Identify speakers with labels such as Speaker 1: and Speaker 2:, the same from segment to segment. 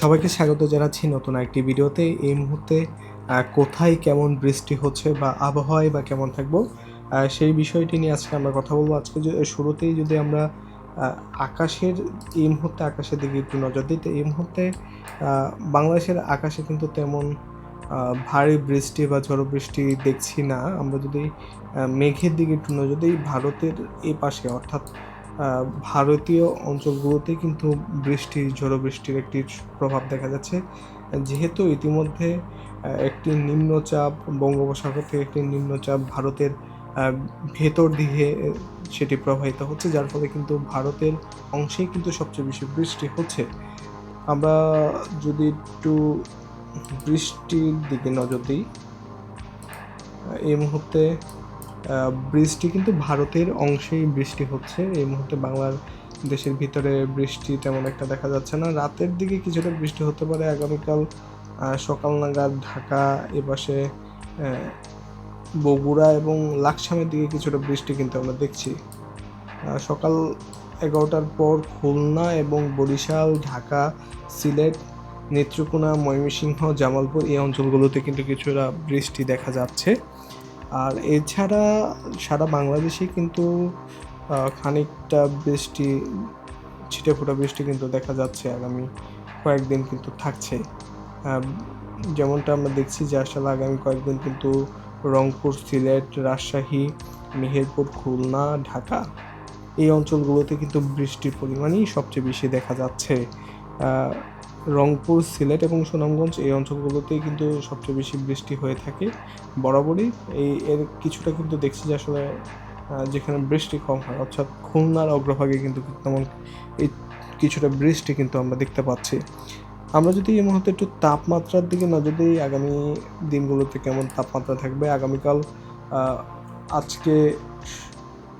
Speaker 1: সবাইকে স্বাগত জানাচ্ছি নতুন একটি ভিডিওতে। এই মুহূর্তে কোথায় কেমন বৃষ্টি হচ্ছে বা আবহাওয়ায় বা কেমন থাকব সেই বিষয়টি নিয়ে আজকে আমরা কথা বলব। আজকে শুরুতেই যদি আমরা আকাশের, এই মুহূর্তে আকাশের দিকে একটু নজর দিই, তো এই মুহূর্তে বাংলাদেশের আকাশে কিন্তু তেমন ভারী বৃষ্টি বা ঝড়ো বৃষ্টি দেখছি না। আমরা যদি মেঘের দিকে একটু নজর দিই, ভারতের এই পাশে অর্থাৎ ভারতীয় অঞ্চলগুলোতে কিন্তু বৃষ্টি ঝড়ো বৃষ্টির একটি প্রভাব দেখা যাচ্ছে। যেহেতু ইতিমধ্যে একটি নিম্নচাপ বঙ্গোপসাগর থেকে একটি নিম্নচাপ ভারতের ভেতর দিকে সেটি প্রবাহিত হচ্ছে, যার ফলে কিন্তু ভারতের অংশেই কিন্তু সবচেয়ে বেশি বৃষ্টি হচ্ছে। আমরা যদি একটু বৃষ্টির দিকে নজর দিই এই মুহূর্তে বৃষ্টি কিন্তু ভারতের অংশেই বৃষ্টি হচ্ছে। এই মুহূর্তে বাংলার দেশের ভিতরে বৃষ্টি তেমন একটা দেখা যাচ্ছে না। রাতের দিকে কিছুটা বৃষ্টি হতে পারে আগামীকাল সকাল নাগাদ ঢাকা এপাশে বগুড়া এবং লাকসামের দিকে কিছুটা বৃষ্টি কিন্তু আমরা দেখছি। সকাল এগারোটার পর খুলনা এবং বরিশাল, ঢাকা, সিলেট, নেত্রকোনা, ময়মনসিংহ, জামালপুর এই অঞ্চলগুলোতে কিন্তু কিছুটা বৃষ্টি দেখা যাচ্ছে। আর এছাড়া সারা বাংলাদেশে কিন্তু খানিকটা বৃষ্টি, ছিটে ফোটা বৃষ্টি কিন্তু দেখা যাচ্ছে আগামী কয়েকদিন কিন্তু থাকছে। যেমনটা আমরা দেখছি যে আসলে আগামী কয়েকদিন কিন্তু রংপুর, সিলেট, রাজশাহী, মেহেরপুর, খুলনা, ঢাকা এই অঞ্চলগুলোতে কিন্তু বৃষ্টির পরিমাণই সবচেয়ে বেশি দেখা যাচ্ছে। রংপুর, সিলেট এবং সুনামগঞ্জ এই অঞ্চলগুলোতেই কিন্তু সবচেয়ে বেশি বৃষ্টি হয়ে থাকে। বরাবরই এই এর কিছুটা কিন্তু দেখছি যে আসলে যেখানে বৃষ্টি কম হয়, অর্থাৎ খুলনার অগ্রভাগে কিন্তু তেমন এই কিছুটা বৃষ্টি কিন্তু আমরা দেখতে পাচ্ছি। আমরা যদি এই মুহূর্তে একটু তাপমাত্রার দিকে নজর দিই, আগামী দিনগুলোতে কেমন তাপমাত্রা থাকবে? আগামীকাল আজকে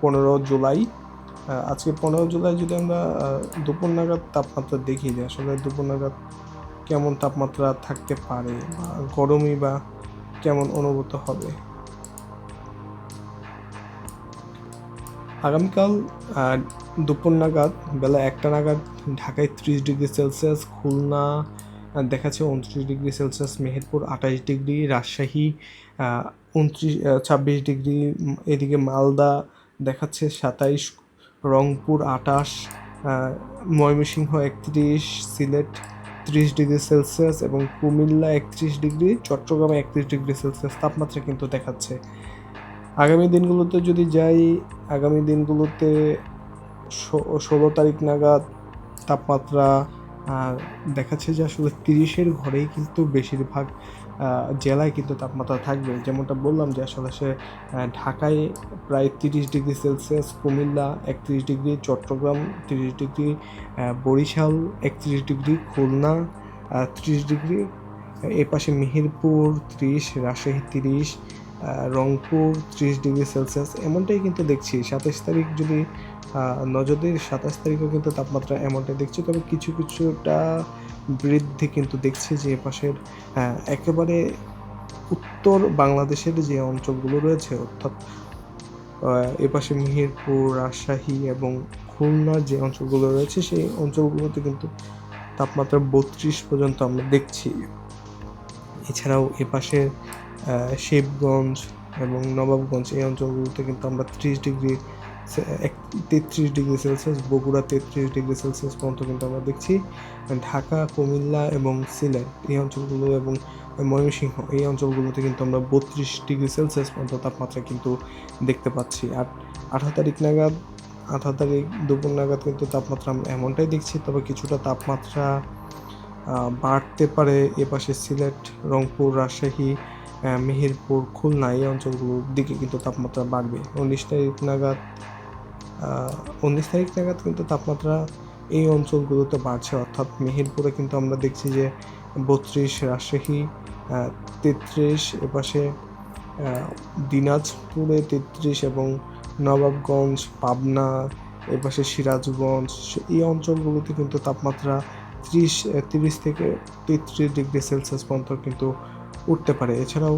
Speaker 1: পনেরো জুলাই আজকে পনেরো জুলাই যদি আমরা দুপুর নাগাদ তাপমাত্রা দেখি যে আসলে দুপুর নাগাদ কেমন তাপমাত্রা থাকতে পারে বা গরমই বা কেমন অনুভূত হবে? আগামীকাল দুপুর নাগাদ, বেলা একটা নাগাদ ঢাকায় ত্রিশ ডিগ্রি সেলসিয়াস, খুলনা দেখাচ্ছে উনত্রিশ ডিগ্রি সেলসিয়াস, মেহেরপুর আঠাশ ডিগ্রি, রাজশাহী উনত্রিশ ছাব্বিশ ডিগ্রি এদিকে মালদা দেখাচ্ছে সাতাইশ রংপুর আটাশ ময়মনসিংহ একত্রিশ, সিলেট ত্রিশ ডিগ্রি সেলসিয়াস এবং কুমিল্লা একত্রিশ ডিগ্রি, চট্টগ্রামে একত্রিশ ডিগ্রি সেলসিয়াস তাপমাত্রা কিন্তু দেখাচ্ছে। আগামী দিনগুলোতে যদি যাই, আগামী দিনগুলোতে ষোলো তারিখ নাগাদ তাপমাত্রা দেখাচ্ছে যে আসলে তিরিশের ঘরেই কিন্তু বেশিরভাগ জেলায় কিন্তু তাপমাত্রা থাকবে। যেমনটা বললাম যে আসলে সে ঢাকায় প্রায় তিরিশ ডিগ্রি সেলসিয়াস, কুমিল্লা একত্রিশ ডিগ্রি, চট্টগ্রাম তিরিশ ডিগ্রি বরিশাল একত্রিশ ডিগ্রি, খুলনা ত্রিশ ডিগ্রি, এ পাশে মেহেরপুর ত্রিশ, রাজশাহী তিরিশ রংপুর ত্রিশ ডিগ্রি সেলসিয়াস, এমনটাই কিন্তু দেখছি। সাতাশ তারিখ যদি আহ, সাতাশ তারিখও কিন্তু তাপমাত্রা এমনটাই দেখছি। তবে কিছু কিছুটা বৃদ্ধি কিন্তু দেখছি যে এপাশের একেবারে উত্তর বাংলাদেশের যে অঞ্চলগুলো রয়েছে অর্থাৎ এপাশে মেহেরপুর রাজশাহী এবং খুলনার যে অঞ্চলগুলো রয়েছে সেই অঞ্চলগুলোতে কিন্তু তাপমাত্রা বত্রিশ পর্যন্ত আমরা দেখছি। এছাড়াও এপাশে শিবগঞ্জ এবং নবাবগঞ্জ এই অঞ্চলগুলোতে কিন্তু আমরা ত্রিশ ডিগ্রি তেত্রিশ ডিগ্রি সেলসিয়াস, বগুড়া তেত্রিশ ডিগ্রি সেলসিয়াস পর্যন্ত কিন্তু আমরা দেখছি। ঢাকা, কুমিল্লা এবং সিলেট এই অঞ্চলগুলো এবং ময়মনসিংহ এই অঞ্চলগুলোতে কিন্তু আমরা বত্রিশ ডিগ্রি সেলসিয়াস পর্যন্ত তাপমাত্রা কিন্তু দেখতে পাচ্ছি। আর আঠারো তারিখ নাগাদ, আঠারো তারিখ দুপুর নাগাদ কিন্তু তাপমাত্রা আমরা এমনটাই দেখছি, তবে কিছুটা তাপমাত্রা বাড়তে পারে এপাশে সিলেট, রংপুর, রাজশাহী মেহেরপুর, খুলনা এই অঞ্চলগুলোর দিকে কিন্তু তাপমাত্রা বাড়বে। উনিশ তারিখ নাগাদ উনিশ তারিখ নাগাদ কিন্তু তাপমাত্রা এই অঞ্চলগুলোতে বাড়ছে। অর্থাৎ মেহেরপুরে কিন্তু আমরা দেখছি যে বত্রিশ, রাজশাহী তেত্রিশ, এপাশে দিনাজপুরে তেত্রিশ এবং নবাবগঞ্জ, পাবনা, এপাশে সিরাজগঞ্জ এই অঞ্চলগুলোতে কিন্তু তাপমাত্রা ত্রিশ, তিরিশ থেকে তেত্রিশ ডিগ্রি সেলসিয়াস পর্যন্ত কিন্তু উঠতে পারে। এছাড়াও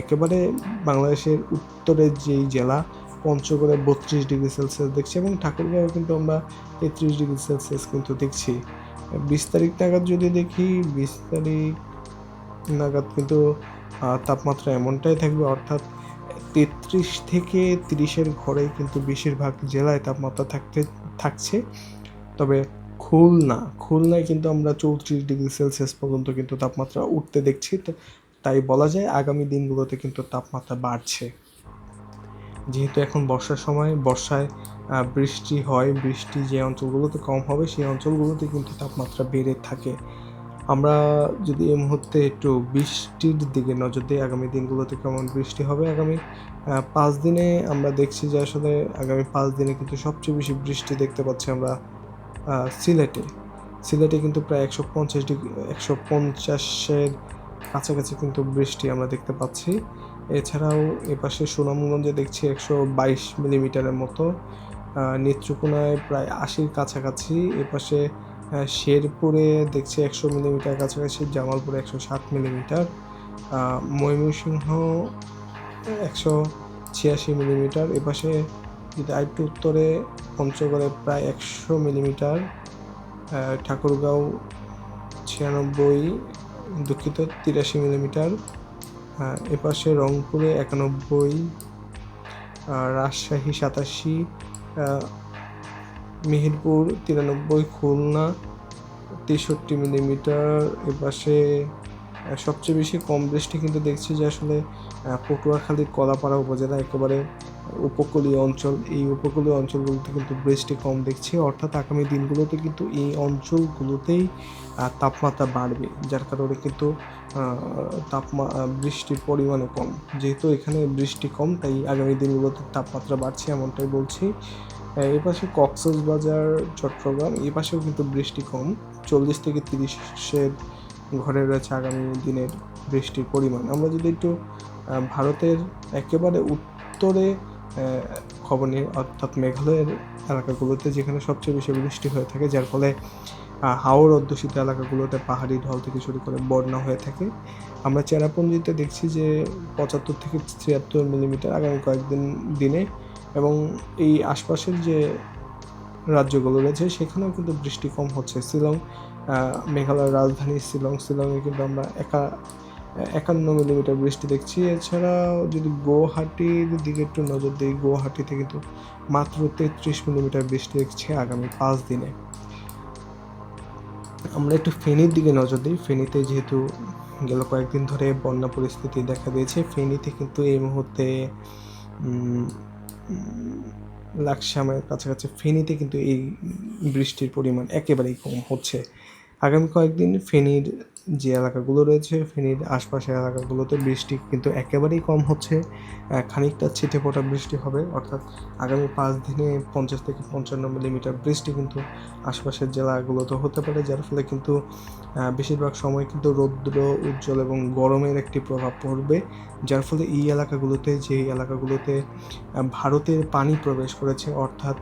Speaker 1: একেবারে বাংলাদেশের উত্তরের যেই জেলা, পঞ্চগড়ে বত্রিশ ডিগ্রি সেলসিয়াস দেখছি এবং ঠাকুরগাঁও কিন্তু আমরা তেত্রিশ ডিগ্রি সেলসিয়াস কিন্তু দেখছি। বিশ তারিখ নাগাদ যদি দেখি বিশ তারিখ নাগাদ কিন্তু তাপমাত্রা এমনটাই থাকবে, অর্থাৎ তেত্রিশ থেকে তিরিশের ঘরে কিন্তু বেশিরভাগ জেলায় তাপমাত্রা থাকতে, থাকছে। তবে খুলনা, খুলনায় কিন্তু আমরা চৌত্রিশ ডিগ্রি সেলসিয়াস পর্যন্ত কিন্তু তাপমাত্রা উঠতে দেখছি। তাই বলা যায় আগামী দিনগুলোতে কিন্তু তাপমাত্রা বাড়ছে। যেহেতু এখন বর্ষার সময়, বর্ষায় বৃষ্টি হয়, বৃষ্টি যে অঞ্চলগুলোতে কম হবে, সেই অঞ্চলগুলোতে কিন্তু তাপমাত্রা বেড়ে থাকে। আমরা যদি এই মুহূর্তে একটু বৃষ্টির দিকে নজর দিই, আগামী দিনগুলোতে কেমন বৃষ্টি হবে? আগামী পাঁচ দিনে আমরা দেখছি যে আসলে আগামী পাঁচ দিনে কিন্তু সবচেয়ে বেশি বৃষ্টি দেখতে পাচ্ছি আমরা সিলেটে। সিলেটে কিন্তু প্রায় একশো পঞ্চাশ ডিগ্রি, একশো পঞ্চাশের কাছাকাছি কিন্তু বৃষ্টি আমরা দেখতে পাচ্ছি। এছাড়াও এপাশে সুনামগঞ্জে দেখছি একশো বাইশ মিলিমিটারের মতো। নেত্রকোনায় প্রায় আশির কাছাকাছি। এপাশে শেরপুরে দেখছি একশো মিলিমিটার কাছাকাছি, জামালপুরে একশো ষাট মিলিমিটার। ময়মনসিংহ একশো ছিয়াশি মিলিমিটার। এপাশে যদি আরেকটু উত্তরে, পঞ্চগড়ে প্রায় একশো মিলিমিটার। ঠাকুরগাঁও ছিয়ানব্বই দুঃখিত তিরাশি মিলিমিটার। এপাশে রংপুরে একানব্বই রাজশাহী সাতাশি মেহেরপুর তিরানব্বই খুলনা তেষট্টি মিলিমিটার। এপাশে সবচেয়ে বেশি কম বৃষ্টি কিন্তু দেখছি যে আসলে আহ, পটুয়াখালী কলাপাড়া উপজেলা একেবারে উপকূলীয় অঞ্চল, এই উপকূলীয় অঞ্চলগুলোতে কিন্তু বৃষ্টি কম দেখছি। অর্থাৎ আগামী দিনগুলোতে কিন্তু এই অঞ্চলগুলোতেই তাপমাত্রা বাড়বে, যার কারণে কিন্তু তাপমা, বৃষ্টির পরিমাণও কম। যেহেতু এখানে বৃষ্টি কম, তাই আগামী দিনগুলোতে তাপমাত্রা বাড়ছে এমনটাই বলছি। এ পাশে কক্সবাজার চট্টগ্রাম এই পাশেও কিন্তু বৃষ্টি কম। চল্লিশ থেকে তিরিশের ঘরে রয়েছে আগামী দিনের বৃষ্টির পরিমাণ। আমরা যদি একটু ভারতের একেবারে উত্তরে খবর অর্থাৎ মেঘালয়ের এলাকাগুলোতে যেখানে সবচেয়ে বেশি বৃষ্টি হয়ে থাকে, যার ফলে হাওর অধ্যুষিত এলাকাগুলোতে পাহাড়ি ঢল থেকে শুরু করে বন্যা হয়ে থাকে। আমরা চেরাপুঞ্জিতে দেখছি যে পঁচাত্তর থেকে ছিয়াত্তর মিলিমিটার আগামী কয়েকদিন দিনে এবং এই আশপাশের যে রাজ্যগুলো রয়েছে, সেখানেও কিন্তু বৃষ্টি কম হচ্ছে। শিলং মেঘালয়ের রাজধানী শিলং, শিলংয়ে কিন্তু আমরা একা একান্ন মিলিমিটার বৃষ্টি দেখছি। এছাড়াও যদি গুয়াহাটির দিকে একটু নজর দিই গুয়াহাটিতে কিন্তু মাত্র তেত্রিশ মিলিমিটার বৃষ্টি দেখছি আগামী পাঁচ দিনে। আমরা একটু ফেনীর দিকে নজর দিই। ফেনীতে যেহেতু গেল কয়েকদিন ধরে বন্যা পরিস্থিতি দেখা দিয়েছে। ফেনীতে কিন্তু এই মুহূর্তে লাকসামের কাছাকাছি ফেনীতে কিন্তু এই বৃষ্টির পরিমাণ একেবারেই কম হচ্ছে। আগামী কয়েকদিন ফেনীর যে এলাকাগুলো রয়েছে, ফেনীর আশপাশের এলাকাগুলোতে বৃষ্টি কিন্তু একেবারেই কম হচ্ছে। খানিকটা ছিটে ফোটা বৃষ্টি হবে, অর্থাৎ আগামী পাঁচ দিনে পঞ্চাশ থেকে পঞ্চান্ন মিলিমিটার বৃষ্টি কিন্তু আশপাশের জেলাগুলোতে হতে পারে, যার ফলে কিন্তু বেশিরভাগ সময় কিন্তু রৌদ্র, উজ্জ্বল এবং গরমের একটি প্রভাব পড়বে। যার ফলে এই এলাকাগুলোতে, যে এলাকাগুলোতে ভারতের পানি প্রবেশ করেছে, অর্থাৎ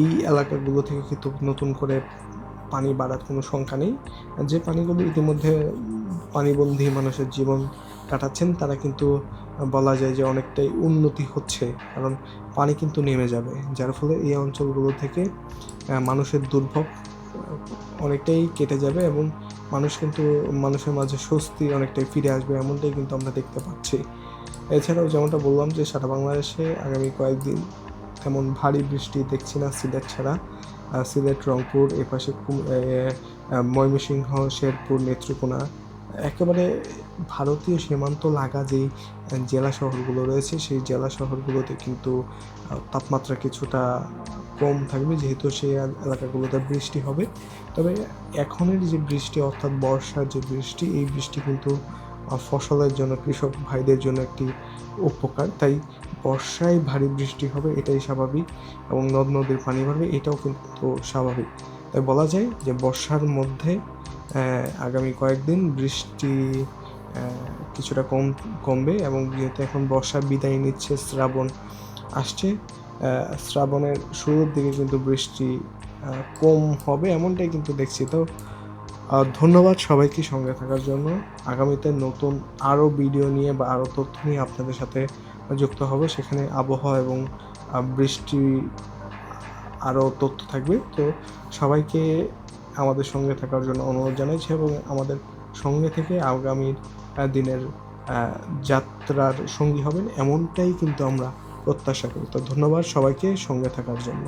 Speaker 1: এই এলাকাগুলো থেকে কিন্তু নতুন করে পানি বাড়ার কোনো সংখ্যা নেই। যে পানিগুলো ইতিমধ্যে পানিবন্ধী মানুষের জীবন কাটাচ্ছেন, তারা কিন্তু বলা যায় যে অনেকটাই উন্নতি হচ্ছে, কারণ পানি কিন্তু নেমে যাবে, যার ফলে এই অঞ্চলগুলো থেকে মানুষের দুর্ভোগ অনেকটাই কেটে যাবে এবং মানুষ কিন্তু, মানুষের মাঝে স্বস্তি অনেকটাই ফিরে আসবে, এমনটাই কিন্তু আমরা দেখতে পাচ্ছি। এছাড়াও যেমনটা বললাম যে সারা বাংলাদেশে আগামী কয়েকদিন তেমন ভারী বৃষ্টি দেখছি না, সিলেট ছাড়া। সিলেট, রংপুর এপাশে ময়মনসিংহ, শেরপুর, নেত্রকোনা। একেবারে ভারতীয় সীমান্ত লাগা যেই জেলা শহরগুলো রয়েছে, সেই জেলা শহরগুলোতে কিন্তু তাপমাত্রা কিছুটা কম থাকবে, যেহেতু সেই এলাকাগুলোতে বৃষ্টি হবে। তবে এখনের যে বৃষ্টি, অর্থাৎ বর্ষার যে বৃষ্টি, এই বৃষ্টি কিন্তু ফসলের জন্য, কৃষক ভাইদের জন্য একটি উপকার। তাই বর্ষায় ভারী বৃষ্টি হবে, এটাই স্বাভাবিক এবং নদ নদীর পানি বাড়বে এটাও কিন্তু স্বাভাবিক। তাই বলা যায় যে বর্ষার মধ্যে আগামী কয়েকদিন বৃষ্টি কিছুটা কম, কমবে এবং যেহেতু এখন বর্ষা বিদায় নিচ্ছে, শ্রাবণ আসছে শ্রাবণের শুরুর দিকে কিন্তু বৃষ্টি কম হবে এমনটাই কিন্তু দেখছি। তো ধন্যবাদ সবাইকে সঙ্গে থাকার জন্য। আগামীতে নতুন আরও ভিডিও নিয়ে বা আরও তথ্য নিয়ে আপনাদের সাথে যুক্ত হবে, সেখানে আবহাওয়া এবং বৃষ্টি আরও তথ্য থাকবে। তো সবাইকে আমাদের সঙ্গে থাকার জন্য অনুরোধ জানাইছি এবং আমাদের সঙ্গে থেকে আগামী দিনের যাত্রার সঙ্গী হবেন, এমনটাই কিন্তু আমরা প্রত্যাশা করি। তো ধন্যবাদ সবাইকে সঙ্গে থাকার জন্য।